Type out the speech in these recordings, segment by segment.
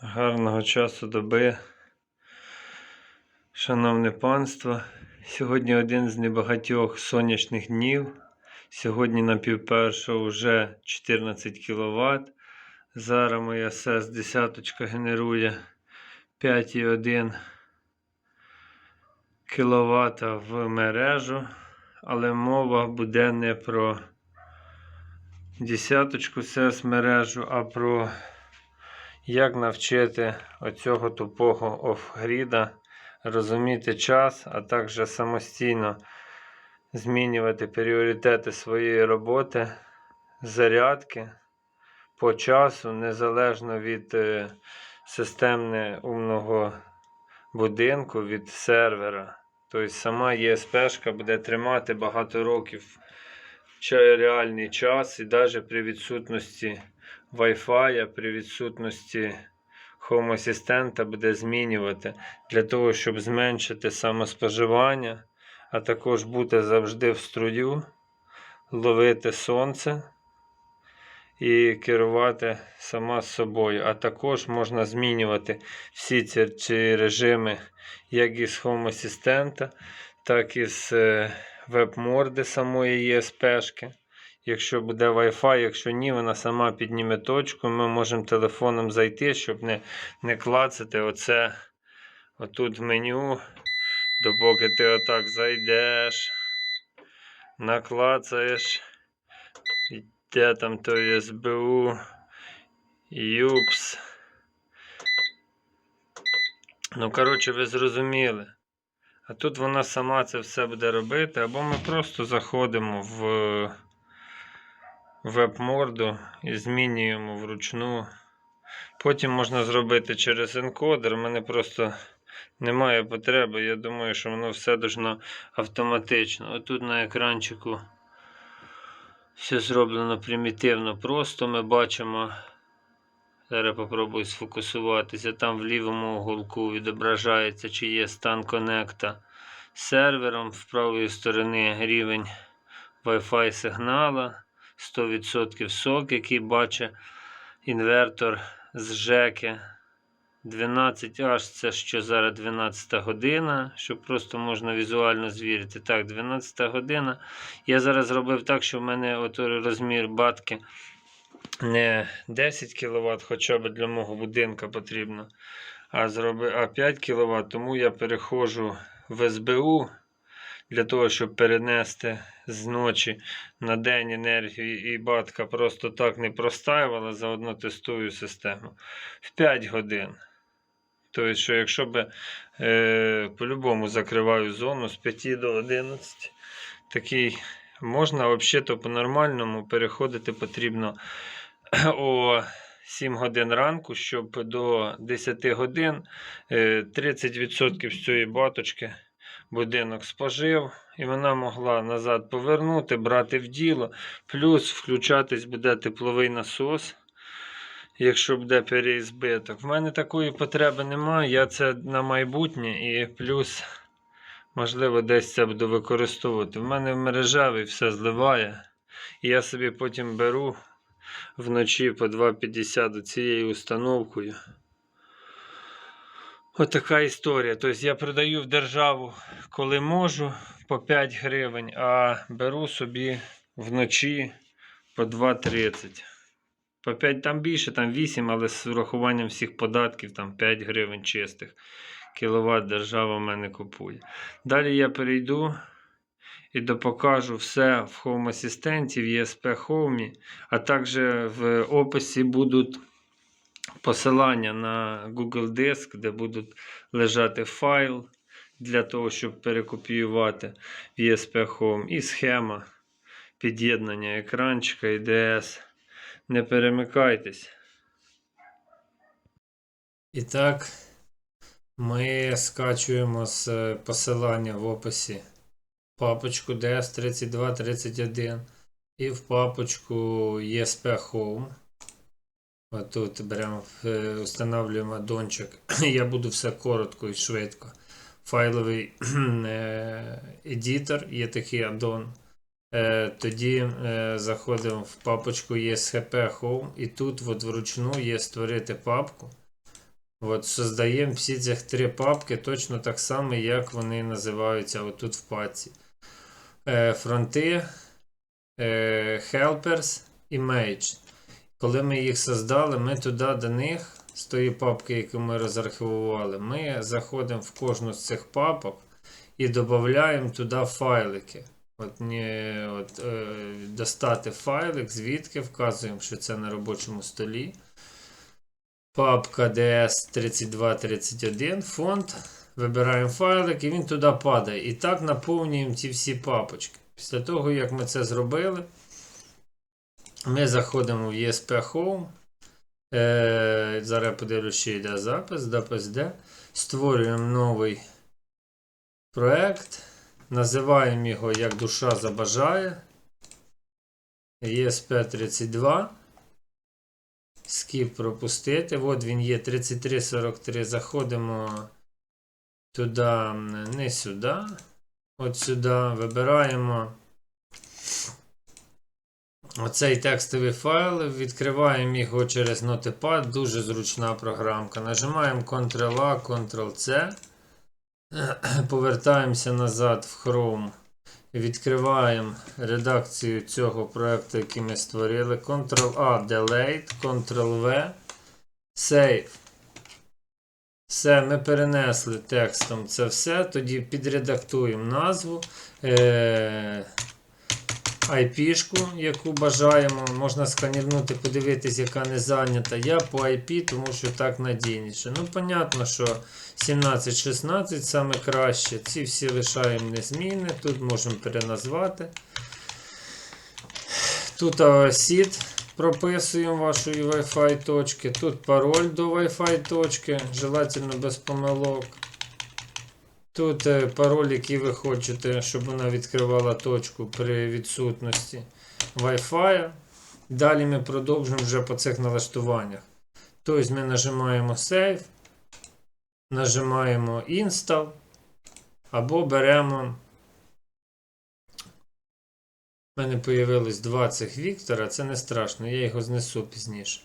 Гарного часу доби, шановне панство. Сьогодні один з небагатьох сонячних днів. Сьогодні на півпершого вже 14 кВт. Зараз моя СЕС 10 генерує 5,1 кВт в мережу. Але мова буде не про десяточку СЕС мережу, а про як навчити оцього тупого офгріда розуміти час, а також самостійно змінювати пріоритети своєї роботи, зарядки по часу, незалежно від е, системне умного будинку, від сервера. Тобто сама ЄСПшка буде тримати багато років реальний час і навіть при відсутності Wi-Fi, при відсутності Home Assistant буде змінювати для того, щоб зменшити самоспоживання, а також бути завжди в струю, ловити сонце і керувати сама собою. А також можна змінювати всі ці, режими, як із Home Assistant, так і з е, веб-морди самої ESP-шки. Якщо буде Wi-Fi, якщо ні, вона сама підніме точку. Ми можемо телефоном зайти, щоб не, не клацати оце отут меню. Допоки ти отак зайдеш, наклацаєш, де там той СБУ, ЮПС. Ну, коротше, ви зрозуміли. А тут вона сама це все буде робити, або ми просто заходимо в веб-морду і змінюємо вручну. Потім можна зробити через енкодер. У мене просто немає потреби. Я думаю, що воно все должно автоматично. Отут на екранчику все зроблено примітивно. Просто ми бачимо. Зараз попробую сфокусуватися. Там в лівому уголку відображається, чи є стан конекта з сервером. З правої сторони рівень Wi-Fi сигнала. 100% сок, який бачить інвертор з ЖЕКи. 12H це що зараз 12 година, щоб просто можна візуально звірити. Так, 12 година. Я зараз зробив так, що в мене от розмір батки не 10 кВт, хоча б для мого будинка потрібно, а, зроби, а 5 кВт, тому я переходжу в СБУ для того, щоб перенести з ночі на день енергію і батка просто так не простаювала, заодно тестую систему в 5 годин. Тобто, що якщо б е, по-любому закриваю зону з 5 до 11, такий можна взагалі по-нормальному переходити потрібно о 7 годин ранку, щоб до 10 годин е, 30% з цієї баточки будинок спожив, і вона могла назад повернути, брати в діло. Плюс включатись буде тепловий насос, якщо буде переізбиток. В мене такої потреби немає. Я це на майбутнє і плюс, можливо, десь це буду використовувати. В мене в мережевий все зливає. І я собі потім беру вночі по 2,50 цією установкою. Отака історія. Тобто я продаю в державу, коли можу, по 5 гривень, а беру собі вночі по 2,30. По 5 там більше, там 8, але з врахуванням всіх податків там 5 гривень чистих. Кіловат держава в мене купує. Далі я перейду і допокажу все в Home Assistant, в ESP Home, а також в описі будуть посилання на Google Диск, де будуть лежати файл для того, щоб перекопіювати в ESP Home і схема під'єднання екранчика і DS. Не перемикайтесь. І так, ми скачуємо з е, посилання в описі папочку DS3231 і в папочку ESP Home. Отут беремо, е, встановлюємо аддончик. Я буду все коротко і швидко. Файловий е, едітор, є такий аддон. Е, Тоді е, заходимо в папочку ESHP Home і тут от вручну є створити папку. От, создаємо всі ці три папки точно так само, як вони називаються отут в папці. Е, фронти, helpers і mage. Коли ми їх создали, ми туди до них, з тої папки, яку ми розархівували, ми заходимо в кожну з цих папок і додаємо туди файлики. От, не, от, е, достати файлик, звідки вказуємо, що це на робочому столі. Папка DS3231, фонд. Вибираємо файлик і він туди падає. І так наповнюємо ці всі папочки. Після того, як ми це зробили, ми заходимо в ESP Home. Е, зараз подивлюсь, що йде запис, де. Створюємо новий проект. Називаємо його як душа забажає. ESP32. Скіп пропустити. От він є 3343. Заходимо туди, не сюди. От сюди. Вибираємо оцей текстовий файл. Відкриваємо його через Notepad. Дуже зручна програмка. Нажимаємо Ctrl-A, Ctrl-C. Повертаємося назад в Chrome. Відкриваємо редакцію цього проекту, який ми створили. Ctrl-A, Delete, Ctrl-V, Save. Все, ми перенесли текстом це все. Тоді підредактуємо назву, е- IP-шку, яку бажаємо. Можна сканірнути, подивитись, яка не зайнята. Я по IP, тому що так надійніше. Ну, понятно, що 17-16 саме краще. Ці всі лишаємо незмінні. Тут можемо переназвати. Тут сід прописуємо вашої Wi-Fi точки. Тут пароль до Wi-Fi точки, желательно без помилок. Тут е, пароль, який ви хочете, щоб вона відкривала точку при відсутності Wi-Fi. Далі ми продовжуємо вже по цих налаштуваннях. Тобто ми нажимаємо Save, нажимаємо Install або беремо. У мене появилось два цих Віктора, це не страшно, я його знесу пізніше.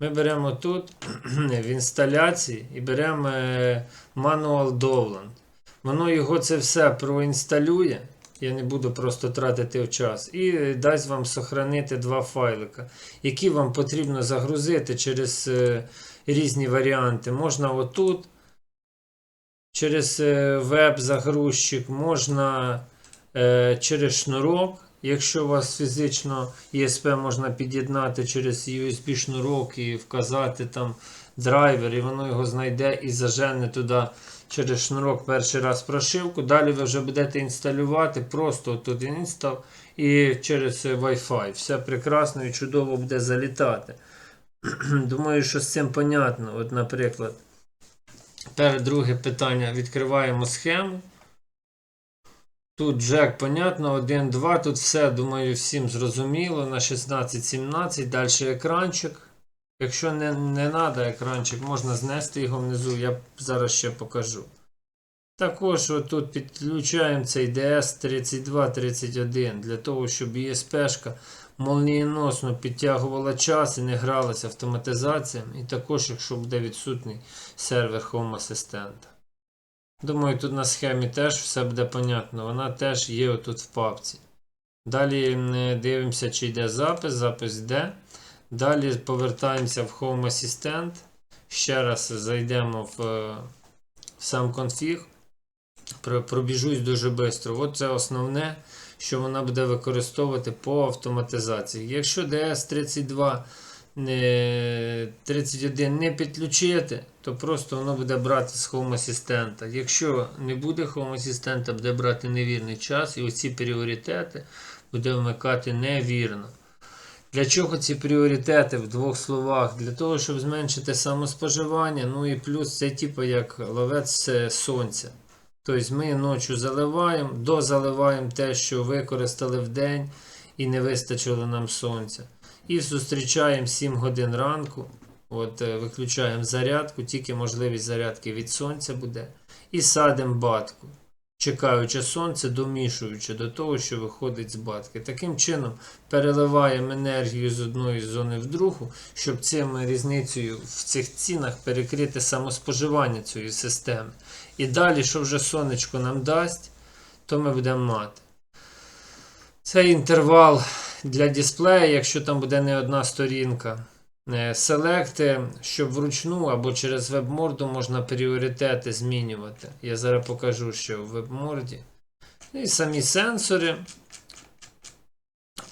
Ми беремо тут в інсталяції і беремо е, Manual Dovland. Воно його це все проінсталює. Я не буду просто тратити час. І дасть вам сохранити два файлика, які вам потрібно загрузити через е, різні варіанти. Можна отут, через е, веб-загрузчик, можна е, через шнурок. Якщо у вас фізично ESP можна під'єднати через USB шнурок і вказати там драйвер, і воно його знайде і зажене туди через шнурок перший раз прошивку. Далі ви вже будете інсталювати просто тут інстал і через Wi-Fi. Все прекрасно і чудово буде залітати. Думаю, що з цим понятно. От, наприклад, тепер друге питання. Відкриваємо схему. Тут джек, понятно, 1, 2. Тут все, думаю, всім зрозуміло. На 16-17. Далі екранчик. Якщо не не треба екранчик, можна знести його внизу, я зараз ще покажу. Також тут підключаємо цей DS3231 для того, щоб ESP-шка молнієносно підтягувала час і не гралася автоматизаціями. І також, якщо буде відсутній сервер Home Assistant. Думаю, тут на схемі теж все буде понятно. Вона теж є отут в папці. Далі дивимося, чи йде запис, запис йде. Далі повертаємося в Home Assistant. Ще раз зайдемо в, в сам конфіг. Пробіжусь дуже швидко. От це основне, що вона буде використовувати по автоматизації. Якщо DS32 не, 31 не підключити, то просто воно буде брати з Home Assistant. Якщо не буде Home Assistant, буде брати невірний час, і оці пріоритети буде вмикати невірно. Для чого ці пріоритети в двох словах? Для того, щоб зменшити самоспоживання, ну і плюс це типу як ловець сонця. Тобто ми ночі заливаємо, дозаливаємо те, що використали в день і не вистачило нам сонця. І зустрічаємо 7 годин ранку. От, Виключаємо зарядку, тільки можливість зарядки від сонця буде. І садимо батку. Чекаючи сонце, домішуючи до того, що виходить з батки. Таким чином переливаємо енергію з одної зони в другу, щоб цим різницею в цих цінах перекрити самоспоживання цієї системи. І далі, що вже сонечко нам дасть, то ми будемо мати. Цей інтервал для дисплея, якщо там буде не одна сторінка. Е, Селекти, щоб вручну або через веб-морду можна пріоритети змінювати. Я зараз покажу, що в веб-морді. І самі сенсори.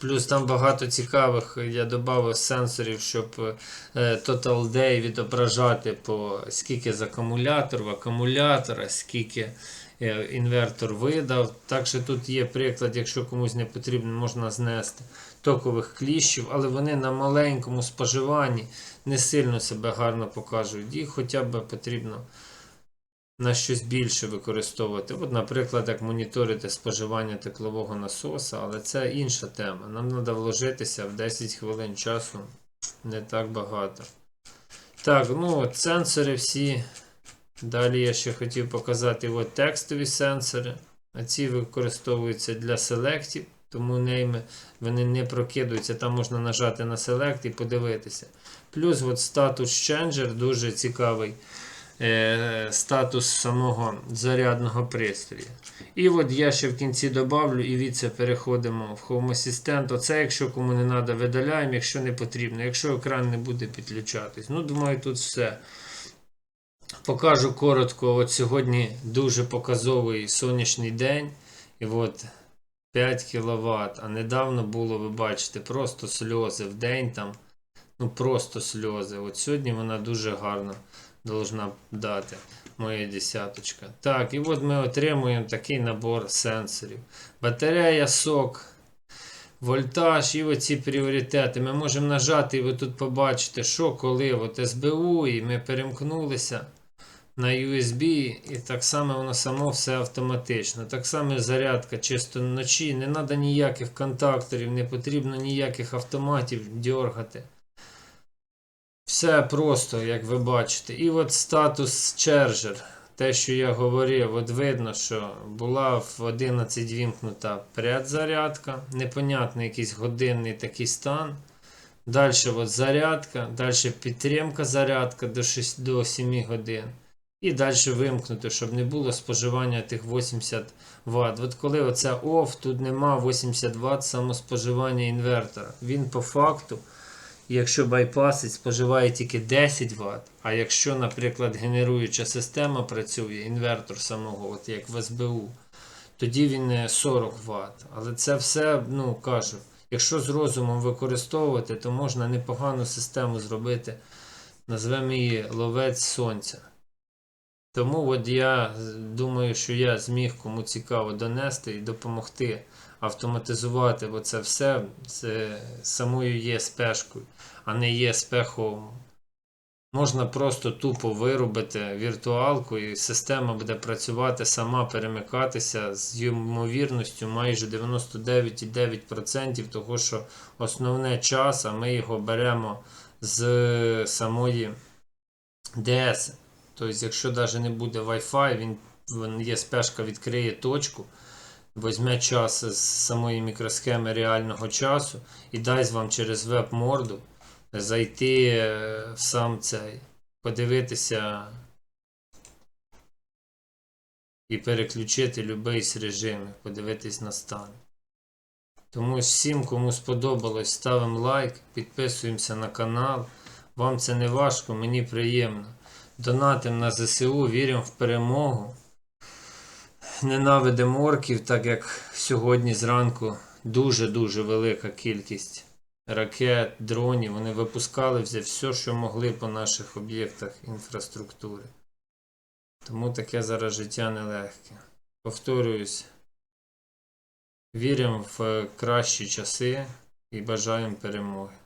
Плюс там багато цікавих, я додав сенсорів, щоб е, Total Day відображати по скільки з акумулятор, акумулятора, скільки е, інвертор видав. Так що тут є приклад, якщо комусь не потрібно, можна знести токових кліщів, але вони на маленькому споживанні не сильно себе гарно покажуть. Їх хоча б потрібно на щось більше використовувати. От, наприклад, як моніторити споживання теплового насоса, але це інша тема. Нам треба вложитися в 10 хвилин часу не так багато. Так, ну от сенсори всі. Далі я ще хотів показати от текстові сенсори. А ці використовуються для селектів, тому нейми вони не прокидуються. Там можна нажати на селект і подивитися. Плюс от статус Changer дуже цікавий е, статус самого зарядного пристрою. І от я ще в кінці добавлю і від це переходимо в Home Assistant. Оце, якщо кому не треба, видаляємо, якщо не потрібно, якщо екран не буде підключатись. Ну, думаю, тут все. Покажу коротко. От сьогодні дуже показовий сонячний день. І от 5 кВт. А недавно було, ви бачите, просто сльози в день там. Ну просто сльози. От сьогодні вона дуже гарно должна дати. Моя десяточка. Так, і от ми отримуємо такий набор сенсорів. Батарея, сок, вольтаж і оці пріоритети. Ми можемо нажати, і ви тут побачите, що коли от СБУ, і ми перемкнулися на USB, і так само воно само все автоматично. Так само зарядка чисто вночі. Не треба ніяких контакторів, не потрібно ніяких автоматів дергати. Все просто, як ви бачите. І от статус Charger. Те, що я говорив, от видно, що була в 11 вімкнута предзарядка. Непонятний якийсь годинний такий стан. Далі от зарядка, далі підтримка зарядка до, 6, до 7 годин. І далі вимкнути, щоб не було споживання тих 80 Вт. От коли оце OFF, тут нема 80 Вт самоспоживання інвертора. Він по факту, якщо байпасить, споживає тільки 10 Вт. А якщо, наприклад, генеруюча система працює, інвертор самого, от як в СБУ, тоді він е, 40 Вт. Але це все, ну кажу, якщо з розумом використовувати, то можна непогану систему зробити. Назвемо її ловець сонця. Тому от я думаю, що я зміг кому цікаво донести і допомогти автоматизувати оце все з самою ЄСПшкою, а не ЄСП-хом. Можна просто тупо виробити віртуалку, і система буде працювати сама, перемикатися з ймовірністю майже 99,9%, того що основне час, а ми його беремо з самої DS. Тобто, якщо навіть не буде Wi-Fi, він, він є спешка відкриє точку, візьме час з самої мікросхеми реального часу і дасть вам через веб-морду зайти е, в сам цей, подивитися і переключити будь-який з режимів, подивитись на стан. Тому всім, кому сподобалось, ставимо лайк, підписуємося на канал. Вам це не важко, мені приємно. Донатим на ЗСУ, віримо в перемогу. Ненавидимо орків, так як сьогодні зранку дуже-дуже велика кількість ракет, дронів. Вони випускали все, що могли по наших об'єктах інфраструктури. Тому таке зараз життя нелегке. Повторююсь, віримо в кращі часи і бажаємо перемоги.